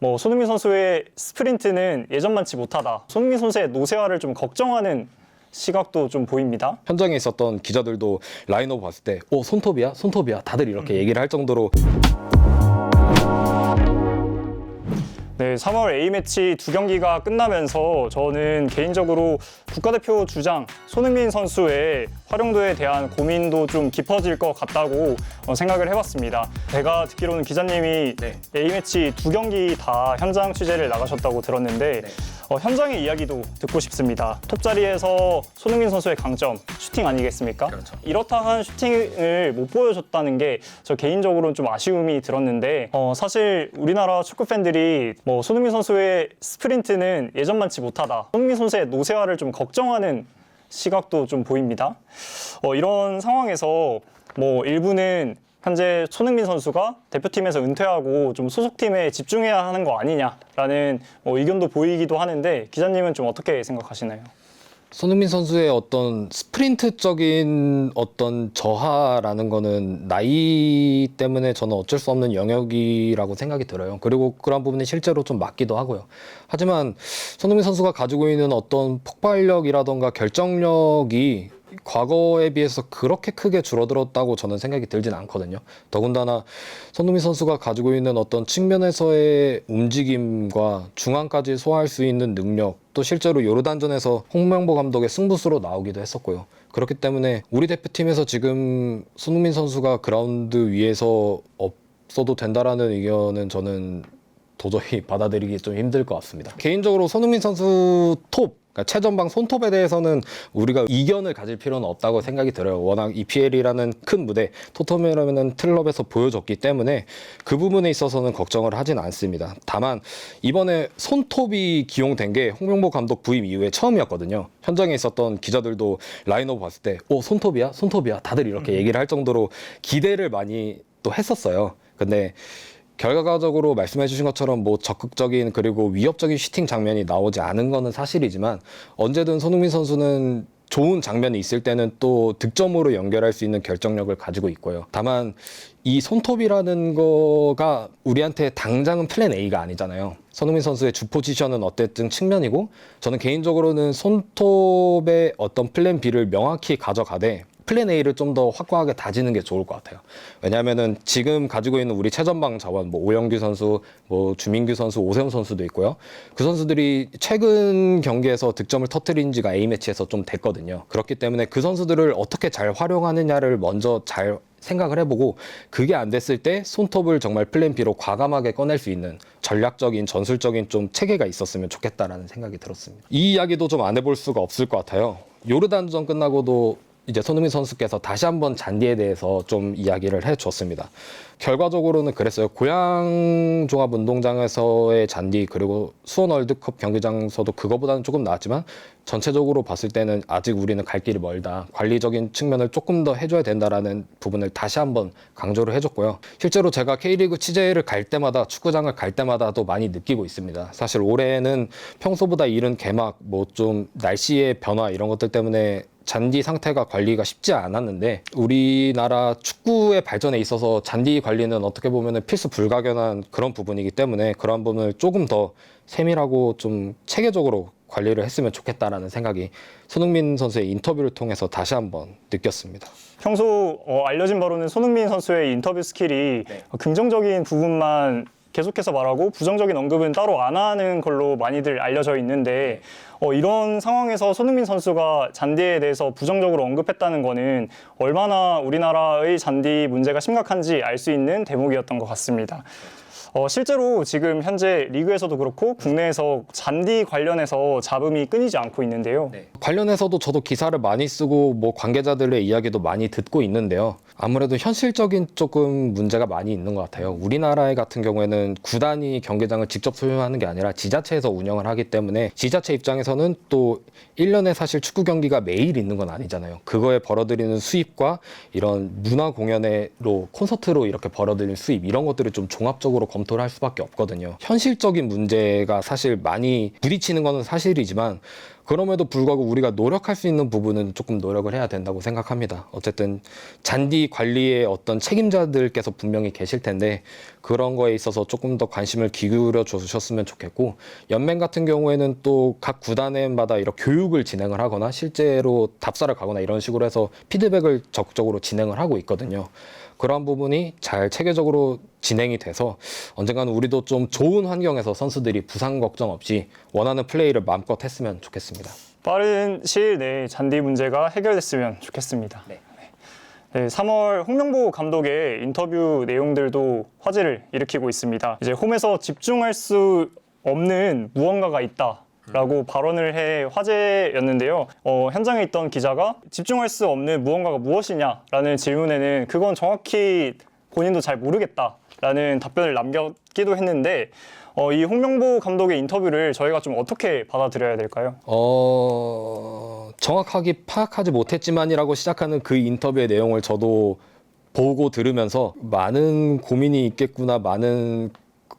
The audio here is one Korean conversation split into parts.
뭐 손흥민 선수의 스프린트는 예전만치 못하다. 손흥민 선수의 노쇠화를 좀 걱정하는 시각도 좀 보입니다. 현장에 있었던 기자들도 라인업 봤을 때, 어, 손톱이야? 손톱이야? 다들 이렇게 얘기를 할 정도로 네, 3월 A매치 두 경기가 끝나면서 저는 개인적으로 국가대표 주장 손흥민 선수의 활용도에 대한 고민도 좀 깊어질 것 같다고 어, 생각을 해봤습니다. 제가 듣기로는 기자님이 네. A매치 두 경기 다 현장 취재를 나가셨다고 들었는데 어, 현장의 이야기도 듣고 싶습니다. 톱자리에서 손흥민 선수의 강점, 슈팅 아니겠습니까? 그렇죠. 이렇다 한 슈팅을 못 보여줬다는 게 저 개인적으로는 좀 아쉬움이 들었는데 어, 사실 우리나라 축구 팬들이 뭐 손흥민 선수의 스프린트는 예전만치 못하다. 손흥민 선수의 노쇠화를 좀 걱정하는 시각도 좀 보입니다. 어, 이런 상황에서 뭐 일부는 현재 손흥민 선수가 대표팀에서 은퇴하고 좀 소속팀에 집중해야 하는 거 아니냐라는 뭐 의견도 보이기도 하는데 기자님은 좀 어떻게 생각하시나요? 손흥민 선수의 어떤 스프린트적인 어떤 저하라는 거는 나이 때문에 저는 어쩔 수 없는 영역이라고 생각이 들어요. 그리고 그런 부분이 실제로 좀 맞기도 하고요. 하지만 손흥민 선수가 가지고 있는 어떤 폭발력이라던가 결정력이 과거에 비해서 그렇게 크게 줄어들었다고 저는 생각이 들진 않거든요. 더군다나 손흥민 선수가 가지고 있는 어떤 측면에서의 움직임과 중앙까지 소화할 수 있는 능력, 또 실제로 요르단전에서 홍명보 감독의 승부수로 나오기도 했었고요. 그렇기 때문에 우리 대표팀에서 지금 손흥민 선수가 그라운드 위에서 없어도 된다라는 의견은 저는 도저히 받아들이기 좀 힘들 것 같습니다. 개인적으로 손흥민 선수 톱, 그러니까 최전방 손톱에 대해서는 우리가 이견을 가질 필요는 없다고 생각이 들어요. 워낙 EPL이라는 큰 무대, 토트넘이라는 클럽에서 보여줬기 때문에 그 부분에 있어서는 걱정을 하진 않습니다. 다만 이번에 손톱이 기용된 게 홍명보 감독 부임 이후에 처음이었거든요. 현장에 있었던 기자들도 라인업 봤을 때, 어, 손톱이야? 손톱이야? 다들 이렇게 얘기를 할 정도로 기대를 많이 또 했었어요. 근데 결과적으로 말씀해 주신 것처럼 뭐 적극적인 그리고 위협적인 슈팅 장면이 나오지 않은 거는 사실이지만 언제든 손흥민 선수는 좋은 장면이 있을 때는 또 득점으로 연결할 수 있는 결정력을 가지고 있고요. 다만 이 손톱이라는 거가 우리한테 당장은 플랜 A가 아니잖아요. 손흥민 선수의 주 포지션은 어쨌든 측면이고 저는 개인적으로는 손톱의 어떤 플랜 B를 명확히 가져가되 플랜 A를 좀 더 확고하게 다지는 게 좋을 것 같아요. 왜냐하면은 지금 가지고 있는 우리 최전방 자원, 뭐 오영규 선수, 뭐 주민규 선수, 오세훈 선수도 있고요. 그 선수들이 최근 경기에서 득점을 터트린 지가 A 매치에서 좀 됐거든요. 그렇기 때문에 그 선수들을 어떻게 잘 활용하느냐를 먼저 잘 생각을 해보고 그게 안 됐을 때 손톱을 정말 플랜 B로 과감하게 꺼낼 수 있는 전략적인 전술적인 좀 체계가 있었으면 좋겠다라는 생각이 들었습니다. 이 이야기도 좀 안 해볼 수가 없을 것 같아요. 요르단전 끝나고도 이제 손흥민 선수께서 다시 한번 잔디에 대해서 좀 이야기를 해줬습니다. 결과적으로는 그랬어요. 고양 종합 운동장에서의 잔디 그리고 수원 월드컵 경기장에서도 그거보다는 조금 나았지만 전체적으로 봤을 때는 아직 우리는 갈 길이 멀다. 관리적인 측면을 조금 더 해줘야 된다라는 부분을 다시 한번 강조를 해줬고요. 실제로 제가 K리그 취재를 갈 때마다 축구장을 갈 때마다도 많이 느끼고 있습니다. 사실 올해는 평소보다 이른 개막 뭐 좀 날씨의 변화 이런 것들 때문에 잔디 상태가 관리가 쉽지 않았는데 우리나라 축구의 발전에 있어서 잔디 관리는 어떻게 보면 필수 불가결한 그런 부분이기 때문에 그런 부분을 조금 더 세밀하고 좀 체계적으로 관리를 했으면 좋겠다라는 생각이 손흥민 선수의 인터뷰를 통해서 다시 한번 느꼈습니다. 평소 어, 알려진 바로는 손흥민 선수의 인터뷰 스킬이 어, 긍정적인 부분만 계속해서 말하고 부정적인 언급은 따로 안 하는 걸로 많이들 알려져 있는데 어, 이런 상황에서 손흥민 선수가 잔디에 대해서 부정적으로 언급했다는 거는 얼마나 우리나라의 잔디 문제가 심각한지 알 수 있는 대목이었던 것 같습니다. 어, 실제로 지금 현재 리그에서도 그렇고 국내에서 잔디 관련해서 잡음이 끊이지 않고 있는데요. 관련해서도 저도 기사를 많이 쓰고 뭐 관계자들의 이야기도 많이 듣고 있는데요. 아무래도 현실적인 조금 문제가 많이 있는 것 같아요. 우리나라 같은 경우에는 구단이 경기장을 직접 소유하는 게 아니라 지자체에서 운영을 하기 때문에 지자체 입장에서는 또 1년에 사실 축구 경기가 매일 있는 건 아니잖아요. 그거에 벌어들이는 수입과 이런 문화 공연으로 콘서트로 이렇게 벌어들이는 수입 이런 것들을 좀 종합적으로 검 토를 할 수밖에 없거든요. 현실적인 문제가 사실 많이 부딪히는 거는 사실이지만 그럼에도 불구하고 우리가 노력할 수 있는 부분은 조금 노력을 해야 된다고 생각합니다. 어쨌든 잔디 관리의 어떤 책임자들께서 분명히 계실 텐데 그런 거에 있어서 조금 더 관심을 기울여 주셨으면 좋겠고 연맹 같은 경우에는 또 각 구단마다 이런 교육을 진행을 하거나 실제로 답사를 가거나 이런 식으로 해서 피드백을 적극적으로 진행을 하고 있거든요. 그러한 부분이 잘 체계적으로 진행이 돼서 언젠가는 우리도 좀 좋은 환경에서 선수들이 부상 걱정 없이 원하는 플레이를 마음껏 했으면 좋겠습니다. 빠른 시일 내에 잔디 문제가 해결됐으면 좋겠습니다. 네. 네, 3월 홍명보 감독의 인터뷰 내용들도 화제를 일으키고 있습니다. 이제 홈에서 집중할 수 없는 무언가가 있다. 라고 발언을 해 화제였는데요. 어, 현장에 있던 기자가 집중할 수 없는 무언가가 무엇이냐라는 질문에는 그건 정확히 본인도 잘 모르겠다라는 답변을 남겼기도 했는데 어, 이 홍명보 감독의 인터뷰를 저희가 좀 어떻게 받아들여야 될까요? 어, 정확하게 파악하지 못했지만이라고 시작하는 그 인터뷰의 내용을 저도 보고 들으면서 많은 고민이 있겠구나, 많은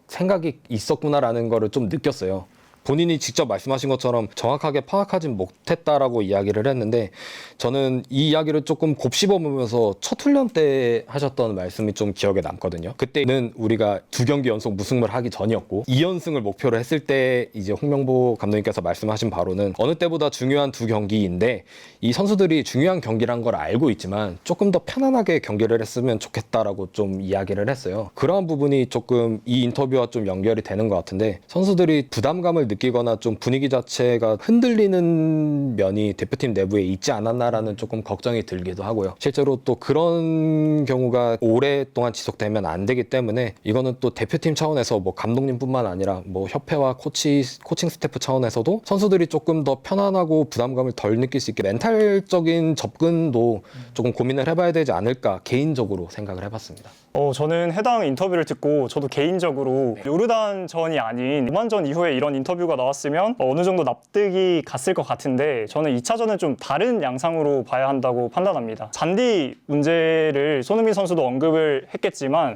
생각이 있었구나라는 거를 좀 느꼈어요. 본인이 직접 말씀하신 것처럼 정확하게 파악하진 못했다라고 이야기를 했는데 저는 이 이야기를 조금 곱씹어 보면서 첫 훈련 때 하셨던 말씀이 좀 기억에 남거든요. 그때는 우리가 두 경기 연속 무승부를 하기 전이었고 2연승을 목표로 했을 때 이제 홍명보 감독님께서 말씀하신 바로는 어느 때보다 중요한 두 경기인데 이 선수들이 중요한 경기란 걸 알고 있지만 조금 더 편안하게 경기를 했으면 좋겠다라고 좀 이야기를 했어요. 그러한 부분이 조금 이 인터뷰와 좀 연결이 되는 것 같은데 선수들이 부담감을 느끼거나 좀 분위기 자체가 흔들리는 면이 대표팀 내부에 있지 않았나라는 조금 걱정이 들기도 하고요. 실제로 또 그런 경우가 오랫동안 지속되면 안 되기 때문에 이거는 또 대표팀 차원에서 뭐 감독님뿐만 아니라 뭐 협회와 코치 코칭 스태프 차원에서도 선수들이 조금 더 편안하고 부담감을 덜 느낄 수 있게 멘탈적인 접근도 조금 고민을 해봐야 되지 않을까 개인적으로 생각을 해봤습니다. 어, 저는 해당 인터뷰를 듣고 저도 개인적으로 요르단 전이 아닌 오만 전 이후에 이런 인터뷰 가 나왔으면 어, 어느 정도 납득이 갔을 것 같은데 저는 2차전은 좀 다른 양상으로 봐야 한다고 판단합니다. 잔디 문제를 손흥민 선수도 언급을 했겠지만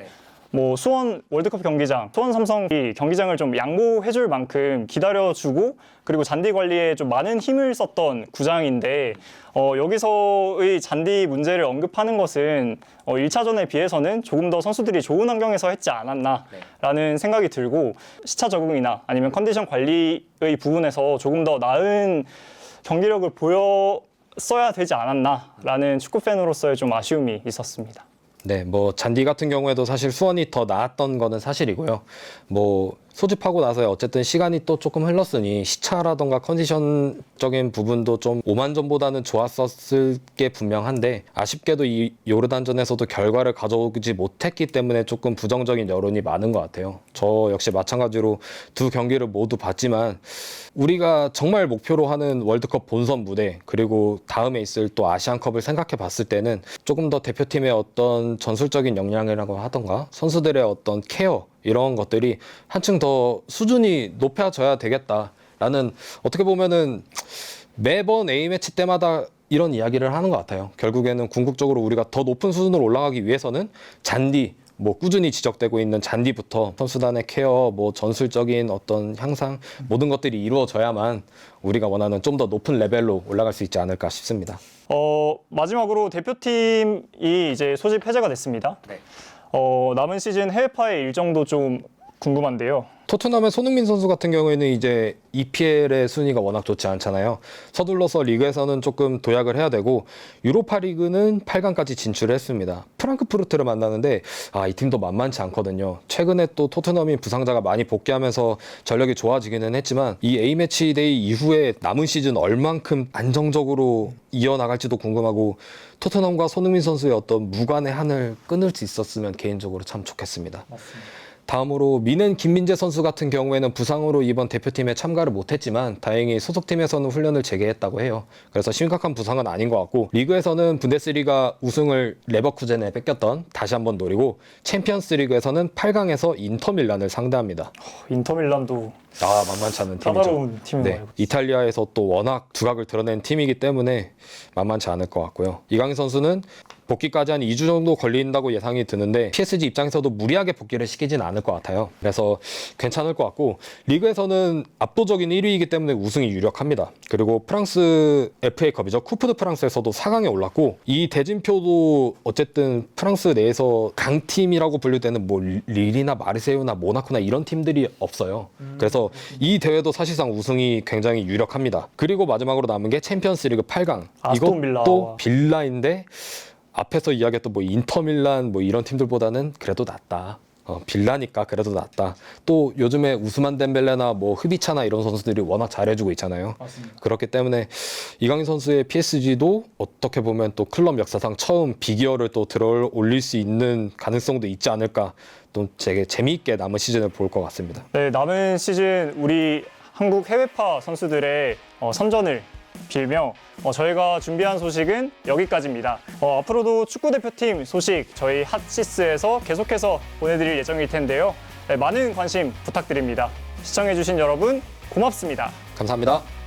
뭐 수원 월드컵 경기장, 수원 삼성이 경기장을 좀 양보해줄 만큼 기다려주고 그리고 잔디 관리에 좀 많은 힘을 썼던 구장인데 어, 여기서의 잔디 문제를 언급하는 것은 어, 1차전에 비해서는 조금 더 선수들이 좋은 환경에서 했지 않았나라는 생각이 들고 시차 적응이나 아니면 컨디션 관리의 부분에서 조금 더 나은 경기력을 보였어야 되지 않았나라는 축구 팬으로서의 좀 아쉬움이 있었습니다. 네, 뭐 잔디 같은 경우에도 사실 수원이 더 나았던 거는 사실이고요. 뭐 소집하고 나서 어쨌든 시간이 또 조금 흘렀으니 시차라던가 컨디션적인 부분도 좀 오만 전보다는 좋았었을 게 분명한데 아쉽게도 이 요르단전에서도 결과를 가져오지 못했기 때문에 조금 부정적인 여론이 많은 것 같아요. 저 역시 마찬가지로 두 경기를 모두 봤지만 우리가 정말 목표로 하는 월드컵 본선 무대 그리고 다음에 있을 또 아시안컵을 생각해 봤을 때는 조금 더 대표팀의 어떤 전술적인 역량이라고 하던가 선수들의 어떤 케어 이런 것들이 한층 더 수준이 높아져야 되겠다라는 어떻게 보면은 매번 A매치 때마다 이런 이야기를 하는 것 같아요. 결국에는 궁극적으로 우리가 더 높은 수준으로 올라가기 위해서는 잔디, 뭐 꾸준히 지적되고 있는 잔디부터 선수단의 케어, 뭐 전술적인 어떤 향상 모든 것들이 이루어져야만 우리가 원하는 좀 더 높은 레벨로 올라갈 수 있지 않을까 싶습니다. 어, 마지막으로 대표팀이 이제 소집 해제가 됐습니다. 어, 남은 시즌 해외파의 일정도 좀 궁금한데요. 토트넘의 손흥민 선수 같은 경우에는 이제 EPL의 순위가 워낙 좋지 않잖아요. 서둘러서 리그에서는 조금 도약을 해야 되고 유로파 리그는 8강까지 진출했습니다. 프랑크푸르트를 만나는데 아, 이 팀도 만만치 않거든요. 최근에 또 토트넘이 부상자가 많이 복귀하면서 전력이 좋아지기는 했지만 이 A매치 데이 이후에 남은 시즌 얼만큼 안정적으로 이어나갈지도 궁금하고 토트넘과 손흥민 선수의 어떤 무관의 한을 끊을 수 있었으면 개인적으로 참 좋겠습니다. 다 음으로 미는 김민재 선수 같은 경우에는 부상으로 이번 대표팀에 참가를 못했지만 다행히 소속팀에서는 훈련을 재개했다고 해요. 그래서 심각한 부상은 아닌 것 같고 리그에서는 분데스리가 우승을 레버쿠젠에 뺏겼던 다시 한번 노리고 챔피언스리그에서는 8강에서 인터밀란을 상대합니다. 인터밀란도 아 만만치 않은 팀이죠. 까다로운 팀인 네, 이탈리아에서 또 워낙 두각을 드러낸 팀이기 때문에 만만치 않을 것 같고요. 이강인 선수는 복귀까지 한 2주 정도 걸린다고 예상이 드는데 PSG 입장에서도 무리하게 복귀를 시키진 않을 것 같아요. 그래서 괜찮을 것 같고 리그에서는 압도적인 1위이기 때문에 우승이 유력합니다. 그리고 프랑스 FA컵이죠. 쿠프드 프랑스에서도 4강에 올랐고 이 대진표도 어쨌든 프랑스 내에서 강팀이라고 분류되는 뭐 릴이나 마르세유나 모나코나 이런 팀들이 없어요. 그래서 이 대회도 사실상 우승이 굉장히 유력합니다. 그리고 마지막으로 남은 게 챔피언스리그 8강. 아스톤 빌라. 이것도 빌라인데 앞에서 이야기했던 뭐 인터밀란 뭐 이런 팀들보다는 그래도 낫다. 어, 빌라니까 그래도 낫다. 또 요즘에 우스만 덴벨레나 뭐 흐비차나 이런 선수들이 워낙 잘해주고 있잖아요. 그렇기 때문에 이강인 선수의 PSG도 어떻게 보면 또 클럽 역사상 처음 비기어를 또 들어 올릴 수 있는 가능성도 있지 않을까. 또 되게 재미있게 남은 시즌을 볼 것 같습니다. 네, 남은 시즌 우리 한국 해외파 선수들의 어, 선전을 빌며 어, 저희가 준비한 소식은 여기까지입니다. 어, 앞으로도 축구 대표팀 소식 저희 핫시스에서 계속해서 보내드릴 예정일 텐데요. 네, 많은 관심 부탁드립니다. 시청해주신 여러분 고맙습니다. 감사합니다.